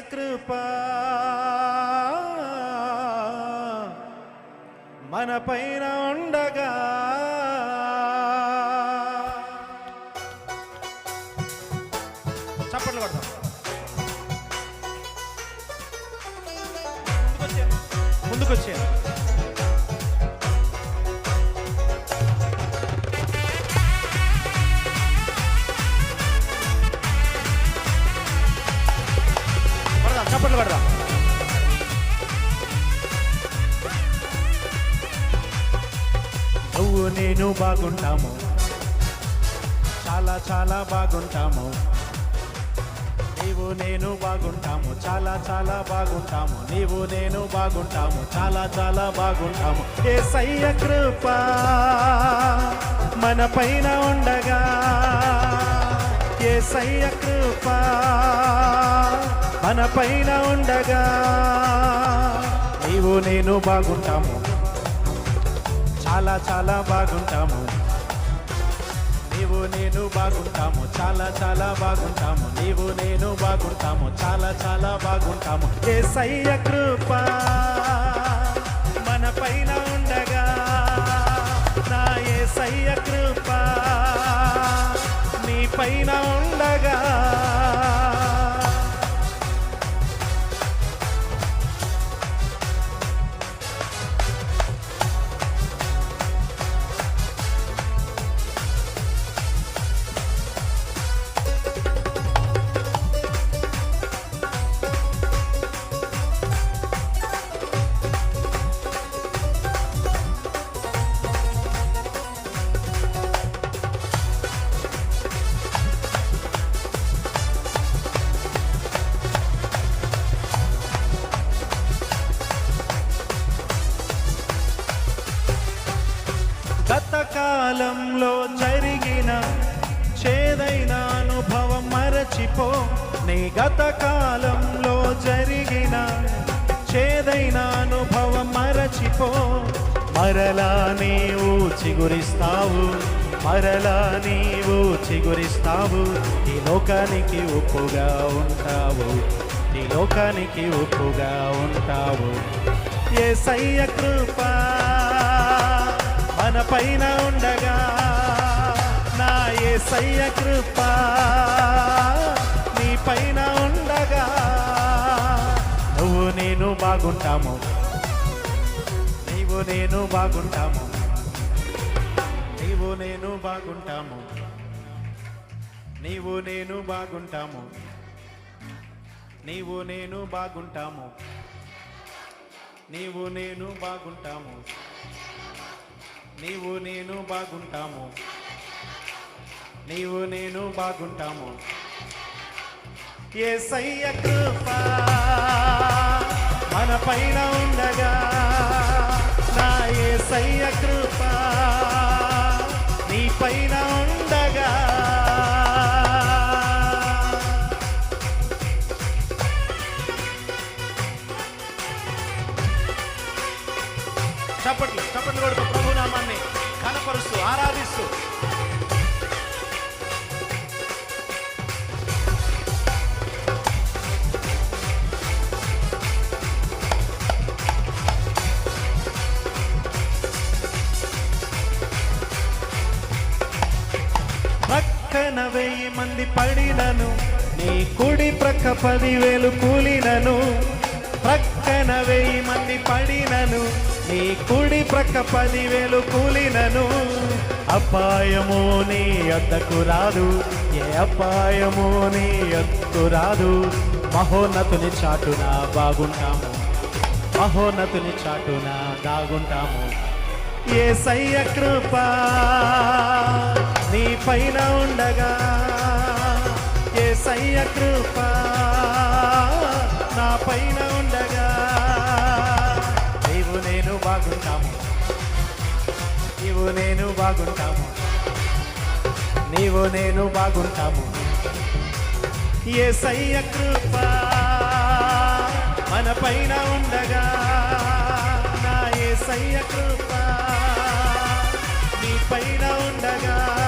కృప. మన పైన ఉండగా. చప్పట్లు కొడతాం ముందుకొచ్చాను ముందుకొచ్చేయండి పడదాం నువ్వు నేను బాగుంటాము. చాలా చాలా బాగుంటాము. నీవు నేను బాగుంటాము. చాలా చాలా బాగుంటాము. నీవు నేను బాగుంటాము. చాలా చాలా బాగుంటాము. ఏ సయ్య కృప మన పైన ఉండగా. ఏ సయ్య కృప మన పైన ఉండగా నీవు నేను బాగుంటాము. చాలా చాలా బాగుంటాము. నీవు నేను బాగుంటాము. చాలా చాలా బాగుంటాము. నీవు నేను బాగుంటాము. చాలా చాలా బాగుంటాము. ఏ సయ్య కృప మన పైన ఉండగా నా ఏ సయ్య కృప నీ పైన సకాలంలో కాలంలో జరిగిన చేదైన అనుభవం మరచిపో. నీ గత కాలంలో జరిగిన చేదైన అనుభవం మరచిపో. మరలా నీవు చిగురిస్తావు మరలా నీవు చిగురిస్తావు. ఈ లోకానికి ఉప్పుగా ఉంటావు ఈ లోకానికి ఉప్పుగా ఉంటావు. ఏ సయ్య కృపా మన పైన ఉండగా నా ఏ సయ్య కృప నీ పైన ఉండగా నువ్వు నేను బాగుంటాము. నీవు నేను బాగుంటాము. నీవు నేను బాగుంటాము. నీవు నేను బాగుంటాము. నీవు నేను బాగుంటాము. నీవు నేను బాగుంటాము. నీవు నేను బాగుంటాము. నీవు నేను బాగుంటాము. ఏ సయ్య కృప మన పైన ఉండగా నా ఏ సయ్య కృప చప్పట్లు చప్పట్లు కొడుతూ ప్రభునామాన్ని కనపరుస్తూ ఆరాధిస్తూ. పక్కన వెయ్యి మంది పడినను నీ కుడి ప్రక్క పదివేలు కూలినను. ప్రక్కన వెయ్యి మంది పడినను నీ కుడి ప్రక్క పదివేలు కూలినను. అపాయము నీ అద్దకు రాదు. ఏ అపాయము నీ అద్దకు రాదు. మహోన్నతుని చాటున బాగుంటాము. మహోన్నతుని చాటున దాగుంటాము. ఏ సయ్య కృప నీ పైన ఉండగా. ఏ సయ్య కృప నా పైన బాగుంటాము. నీవు నేను బాగుంటాము. నీవు నేను బాగుంటాము. ఏ సయ్య కృప మన పైన ఉండగా నా ఏ సయ్య కృప నీ పైన ఉండగా పైన ఉండగా.